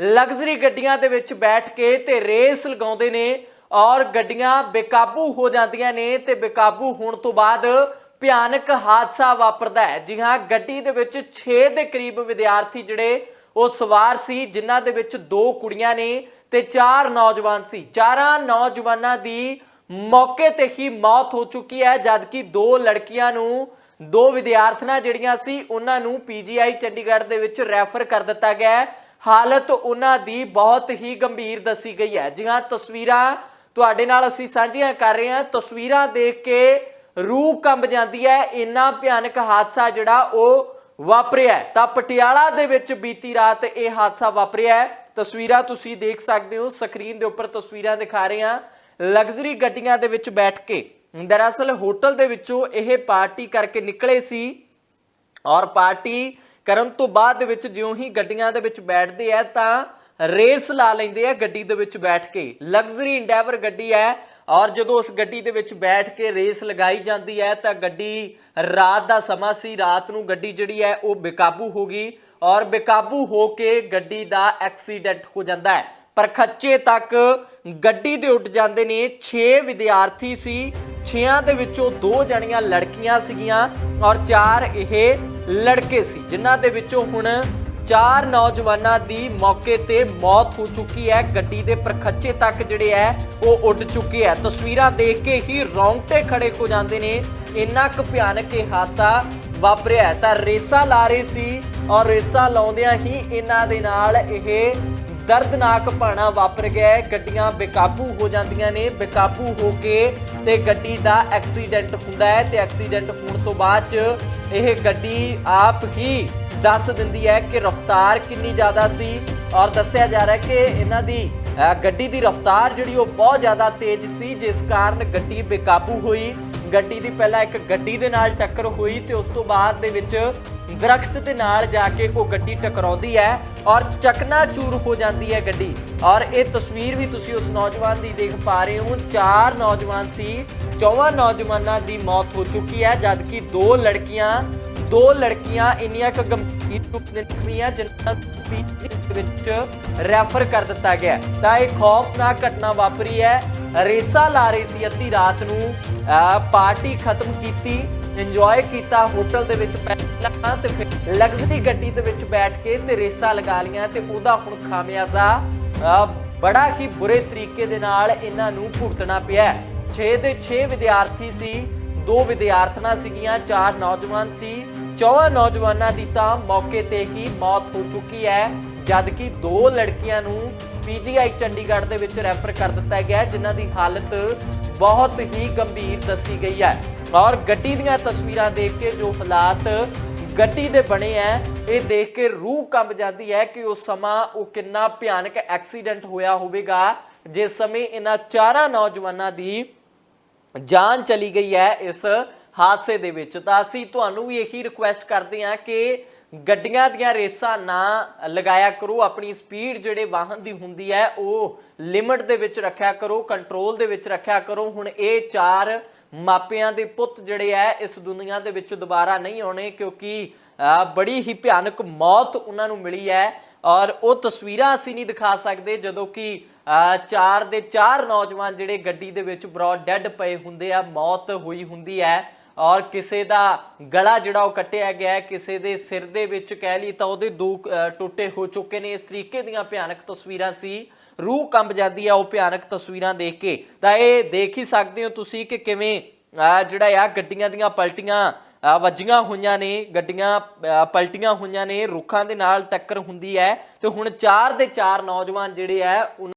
Luxury ਗੱਡੀਆਂ ਦੇ ਵਿੱਚ ਬੈਠ ਕੇ ਤੇ ਰੇਸ ਲਗਾਉਂਦੇ ਨੇ ਔਰ ਗੱਡੀਆਂ ਬੇਕਾਬੂ ਹੋ ਜਾਂਦੀਆਂ ਨੇ ਤੇ ਬੇਕਾਬੂ ਹੋਣ ਤੋਂ ਬਾਅਦ ਭਿਆਨਕ ਹਾਦਸਾ ਵਾਪਰਦਾ ਹੈ। ਜੀ ਹਾਂ, ਗੱਡੀ ਦੇ ਵਿੱਚ 6 ਦੇ ਕਰੀਬ ਵਿਦਿਆਰਥੀ ਜਿਹੜੇ, ਉਹ ਸਵਾਰ ਸੀ, ਜਿਨ੍ਹਾਂ ਦੇ ਵਿੱਚ ਦੋ ਕੁੜੀਆਂ ਨੇ ਤੇ ਚਾਰ ਨੌਜਵਾਨ ਸੀ। ਚਾਰਾਂ ਨੌਜਵਾਨਾਂ ਦੀ ਮੌਕੇ ਤੇ ਹੀ ਮੌਤ ਹੋ ਚੁੱਕੀ ਹੈ, ਜਦਕਿ ਦੋ ਲੜਕੀਆਂ ਨੂੰ, ਦੋ ਵਿਦਿਆਰਥਣਾਂ ਜਿਹੜੀਆਂ ਸੀ, ਉਹਨਾਂ ਨੂੰ ਪੀਜੀਆਈ ਚੰਡੀਗੜ੍ਹ ਦੇ ਵਿੱਚ ਰੈਫਰ ਕਰ ਦਿੱਤਾ ਗਿਆ ਹੈ। ਹਾਲਤ ਉਹਨਾਂ ਦੀ ਬਹੁਤ ਹੀ ਗੰਭੀਰ ਦੱਸੀ ਗਈ ਹੈ। ਜੀ ਹਾਂ ਤਸਵੀਰਾਂ ਤੁਹਾਡੇ ਨਾਲ ਅਸੀਂ ਸਾਂਝੀਆਂ ਕਰ ਰਹੇ ਹਾਂ। ਤਸਵੀਰਾਂ ਦੇਖ ਕੇ ਰੂਹ ਕੰਬ ਜਾਂਦੀ ਹੈ। ਇੰਨਾ ਭਿਆਨਕ ਹਾਦਸਾ ਜਿਹੜਾ ਉਹ ਵਾਪਰਿਆ ਤਾਂ ਪਟਿਆਲਾ ਦੇ ਵਿੱਚ ਬੀਤੀ ਰਾਤ ਇਹ ਹਾਦਸਾ ਵਾਪਰਿਆ ਹੈ। ਤਸਵੀਰਾਂ ਤੁਸੀਂ ਦੇਖ ਸਕਦੇ ਹੋ। ਸਕਰੀਨ ਦੇ ਉੱਪਰ ਤਸਵੀਰਾਂ ਦਿਖਾ ਰਹੇ ਹਾਂ। ਲਗਜ਼ਰੀ ਗੱਡੀਆਂ ਦੇ ਵਿੱਚ ਬੈਠ ਕੇ। ਦਰਅਸਲ ਹੋਟਲ ਦੇ ਵਿੱਚੋਂ ਇਹ ਪਾਰਟੀ ਕਰਕੇ ਨਿਕਲੇ ਸੀ। ਔਰ ਪਾਰਟੀ ਕਰਨ ਤੋਂ ਬਾਅਦ ਦੇ ਵਿੱਚ ਜਿਉਂ ਹੀ ਗੱਡੀਆਂ ਦੇ ਵਿੱਚ ਬੈਠਦੇ ਆ ਤਾਂ ਰੇਸ ਲਾ ਲੈਂਦੇ ਆ ਗੱਡੀ ਦੇ ਵਿੱਚ ਬੈਠ ਕੇ। ਲਗਜ਼ਰੀ ਇੰਡੈਵਰ ਗੱਡੀ ਹੈ ਔਰ ਜਦੋਂ ਉਸ ਗੱਡੀ ਦੇ ਵਿੱਚ ਬੈਠ ਕੇ ਰੇਸ ਲਗਾਈ ਜਾਂਦੀ ਹੈ ਤਾਂ ਗੱਡੀ ਰਾਤ ਦਾ ਸਮਾਂ ਸੀ, ਰਾਤ ਨੂੰ ਗੱਡੀ ਜਿਹੜੀ ਹੈ ਉਹ ਬੇਕਾਬੂ ਹੋ ਗਈ ਔਰ ਬੇਕਾਬੂ ਹੋ ਕੇ ਗੱਡੀ ਦਾ ਐਕਸੀਡੈਂਟ ਹੋ ਜਾਂਦਾ ਹੈ। ਪਰ ਖੱਚੇ ਤੱਕ ਗੱਡੀ ਦੇ ਉੱਡ ਜਾਂਦੇ ਨੇ। 6 ਵਿਦਿਆਰਥੀ ਸੀ 6ਾਂ ਦੇ ਵਿੱਚੋਂ ਦੋ ਜਣੀਆਂ ਲੜਕੀਆਂ ਸੀਗੀਆਂ ਔਰ ਚਾਰ ਇਹ ਲੜਕੇ ਸੀ, ਜਿਨ੍ਹਾਂ ਦੇ ਵਿੱਚੋਂ ਹੁਣ ਚਾਰ ਨੌਜਵਾਨਾਂ ਦੀ ਮੌਕੇ ਤੇ ਮੌਤ ਹੋ ਚੁੱਕੀ ਹੈ। ਗੱਡੀ ਦੇ ਪ੍ਰਖੱਚੇ ਤੱਕ ਜਿਹੜੇ ਹੈ, ਉਹ ਉੱਡ ਚੁੱਕੇ ਹੈ। ਤਸਵੀਰਾਂ ਦੇਖ ਕੇ ਹੀ ਰੌਂਗਟੇ ਖੜੇ ਹੋ ਜਾਂਦੇ ਨੇ। ਇੰਨਾ ਕੁ ਭਿਆਨਕ ਇਹ ਹਾਦਸਾ ਵਾਪਰਿਆ ਤਾਂ ਰੇਸਾਂ ਲਾ ਰਹੇ ਸੀ ਔਰ ਰੇਸਾਂ ਲਾਉਂਦਿਆਂ ਹੀ ਇਹਨਾਂ ਦੇ ਨਾਲ ਇਹ ਦਰਦਨਾਕ ਭਾਣਾ ਵਾਪਰ ਗਿਆ ਹੈ। ਗੱਡੀਆਂ ਬੇਕਾਬੂ ਹੋ ਜਾਂਦੀਆਂ ਨੇ। ਬੇਕਾਬੂ ਹੋ ਕੇ ਤੇ ਗੱਡੀ ਦਾ ਐਕਸੀਡੈਂਟ ਹੁੰਦਾ ਹੈ ਤੇ ਐਕਸੀਡੈਂਟ ਹੋਣ ਤੋਂ ਬਾਅਦ ਚ ਇਹ ਗੱਡੀ ਆਪ ਹੀ ਦੱਸ ਦਿੰਦੀ ਹੈ ਕਿ ਰਫ਼ਤਾਰ ਕਿੰਨੀ ਜ਼ਿਆਦਾ ਸੀ ਔਰ ਦੱਸਿਆ ਜਾ ਰਿਹਾ ਹੈ ਕਿ ਇਹਨਾਂ ਦੀ ਗੱਡੀ ਦੀ ਰਫ਼ਤਾਰ ਜਿਹੜੀ ਉਹ ਬਹੁਤ ਜ਼ਿਆਦਾ ਤੇਜ਼ ਸੀ, ਜਿਸ ਕਾਰਨ ਗੱਡੀ ਬੇਕਾਬੂ ਹੋਈ। ਗੱਡੀ ਦੀ ਪਹਿਲਾਂ ਇੱਕ ਗੱਡੀ ਦੇ ਨਾਲ ਟੱਕਰ ਹੋਈ ਤੇ ਉਸ ਤੋਂ ਬਾਅਦ ਦੇ ਵਿੱਚ ਦਰਖਤ ਦੇ ਨਾਲ ਜਾ ਕੇ ਉਹ ਗੱਡੀ ਟਕਰਾਉਂਦੀ ਹੈ ਔਰ ਚਕਨਾਚੂਰ ਹੋ ਜਾਂਦੀ ਹੈ ਗੱਡੀ। ਔਰ ਇਹ ਤਸਵੀਰ ਵੀ ਤੁਸੀਂ ਉਸ ਨੌਜਵਾਨ ਦੀ ਦੇਖ ਪਾ ਰਹੇ ਹੋ। ਚਾਰ ਨੌਜਵਾਨ ਸੀ, ਚੌਵਾਂ ਨੌਜਵਾਨਾਂ ਦੀ ਮੌਤ ਹੋ ਚੁੱਕੀ ਹੈ, ਜਦਕਿ ਦੋ ਲੜਕੀਆਂ ਦੋ ਲੜਕੀਆਂ ਇੰਨੀਆਂ ਕੁ ਗੰਭੀਰ ਰੂਪ ਦੇ ਜ਼ਖਮੀਆਂ ਜਿਨ੍ਹਾਂ ਨੂੰ ਵਿੱਚ ਰੈਫਰ ਕਰ ਦਿੱਤਾ ਗਿਆ ਤਾਂ ਇਹ ਖੌਫਨਾਕ ਘਟਨਾ ਵਾਪਰੀ ਹੈ। ਰੇਸਾ ਲਾ ਰਹੀ ਸੀ ਅੱਧੀ ਰਾਤ ਨੂੰ। ਪਾਰਟੀ ਖਤਮ ਕੀਤੀ ਇੰਜੋਏ ਕੀਤਾ, ਹੋਟਲ ਦੇ ਵਿੱਚ ਪਹਿਲਾਂ ਤੇ ਫਿਰ ਲਗਜ਼ਰੀ ਗੱਡੀ ਦੇ ਵਿੱਚ ਬੈਠ ਕੇ ਤੇ ਰੇਸਾ ਲਗਾ ਲੀਆਂ ਤੇ ਉਹਦਾ ਹੁਣ ਖਾਮਿਆਜ਼ਾ। ਬੜਾ ਹੀ ਬੁਰੇ ਤਰੀਕੇ ਦੇ ਨਾਲ ਇਹਨਾਂ ਨੂੰ ਭੁਗਤਣਾ ਪਿਆ। 6 ਦੇ 6 ਵਿਦਿਆਰਥੀ ਸੀ, ਦੋ ਵਿਦਿਆਰਥਣਾਂ ਸੀਗੀਆਂ, ਚਾਰ ਨੌਜਵਾਨ ਸੀ। ਚੌਹਾਂ ਨੌਜਵਾਨਾਂ ਦੀ ਤਾਂ ਮੌਕੇ ਤੇ ਹੀ ਮੌਤ ਹੋ ਚੁੱਕੀ ਹੈ, ਜਦਕਿ ਦੋ ਲੜਕੀਆਂ ਨੂੰ ਪੀਜੀਆਈ ਚੰਡੀਗੜ੍ਹ ਦੇ ਵਿੱਚ ਰੈਫਰ ਕਰ ਦਿੱਤਾ ਗਿਆ ਜਿਨ੍ਹਾਂ ਦੀ ਹਾਲਤ ਬਹੁਤ ਹੀ ਗੰਭੀਰ ਦੱਸੀ ਗਈ ਹੈ। ਔਰ ਗੱਡੀ ਦੀਆਂ ਤਸਵੀਰਾਂ ਦੇਖ ਕੇ ਜੋ ਹਾਲਾਤ ਗੱਡੀ ਦੇ ਬਣੇ ਐ ਇਹ ਦੇਖ ਕੇ ਰੂਹ ਕੰਬ ਜਾਂਦੀ ਹੈ ਕਿ ਉਸ ਸਮਾਂ ਉਹ ਕਿੰਨਾ ਭਿਆਨਕ ਐਕਸੀਡੈਂਟ ਹੋਇਆ ਹੋਵੇਗਾ, ਜਿਸ ਸਮੇਂ ਇਹਨਾਂ ਚਾਰਾਂ ਨੌਜਵਾਨਾਂ ਦੀ ਜਾਨ ਚਲੀ ਗਈ ਹੈ ਇਸ ਹਾਦਸੇ ਦੇ ਵਿੱਚ। ਤਾਂ ਅਸੀਂ ਤੁਹਾਨੂੰ ਵੀ ਇਹੀ ਰਿਕੁਐਸਟ ਕਰਦੇ ਹਾਂ ਕਿ ਗੱਡੀਆਂ ਦੀਆਂ ਰੇਸਾਂ ਨਾ ਲਗਾਇਆ ਕਰੋ, ਆਪਣੀ ਸਪੀਡ ਜਿਹੜੇ ਵਾਹਨ ਦੀ ਹੁੰਦੀ ਹੈ, ਉਹ ਲਿਮਟ ਦੇ ਵਿੱਚ ਰੱਖਿਆ ਕਰੋ, ਕੰਟਰੋਲ ਦੇ ਵਿੱਚ ਰੱਖਿਆ ਕਰੋ। ਹੁਣ ਇਹ ਚਾਰ ਮਾਪਿਆਂ ਦੇ ਪੁੱਤ ਜਿਹੜੇ ਹੈ, ਇਸ ਦੁਨੀਆ ਦੇ ਵਿੱਚ ਦੁਬਾਰਾ ਨਹੀਂ ਆਉਣੇ, ਕਿਉਂਕਿ ਬੜੀ ਹੀ ਭਿਆਨਕ ਮੌਤ ਉਹਨਾਂ ਨੂੰ ਮਿਲੀ ਹੈ ਔਰ ਉਹ ਤਸਵੀਰਾਂ ਅਸੀਂ ਨਹੀਂ ਦਿਖਾ ਸਕਦੇ, ਜਦੋਂ ਕਿ ਚਾਰ ਦੇ ਚਾਰ ਨੌਜਵਾਨ ਜਿਹੜੇ ਗੱਡੀ ਦੇ ਵਿੱਚ ਬਰੋਡ ਡੈੱਡ ਪਏ ਹੁੰਦੇ ਆ, ਮੌਤ ਹੋਈ ਹੁੰਦੀ ਹੈ। ਔਰ ਕਿਸੇ ਦਾ ਗਲਾ ਜਿਹੜਾ ਉਹ ਕੱਟਿਆ ਗਿਆ ਹੈ, ਕਿਸੇ ਦੇ ਸਿਰ ਦੇ ਵਿੱਚ ਕਹਿ ਲਈ ਤਾਂ ਉਹਦੇ ਦੋ ਟੁੱਟੇ ਹੋ ਚੁੱਕੇ ਨੇ। ਇਸ ਤਰੀਕੇ ਦੀਆਂ ਭਿਆਨਕ ਤਸਵੀਰਾਂ ਸੀ। ਰੂਹ ਕੰਬ ਜਾਂਦੀ ਆ ਉਹ ਭਿਆਨਕ ਤਸਵੀਰਾਂ ਦੇਖ ਕੇ। ਤਾਂ ਇਹ ਦੇਖ ਹੀ ਸਕਦੇ ਹੋ ਤੁਸੀਂ ਕਿ ਕਿਵੇਂ ਜਿਹੜਾ ਆ ਗੱਡੀਆਂ ਦੀਆਂ ਪਲਟੀਆਂ ਵੱਜੀਆਂ ਹੋਈਆਂ ਨੇ। ਗੱਡੀਆਂ ਪਲਟੀਆਂ ਹੋਈਆਂ ਨੇ। ਰੁੱਖਾਂ ਦੇ ਨਾਲ ਟੱਕਰ ਹੁੰਦੀ ਹੈ। ਤੇ ਹੁਣ ਚਾਰ ਦੇ ਚਾਰ ਨੌਜਵਾਨ ਜਿਹੜੇ ਆ ਉਹਨਾਂ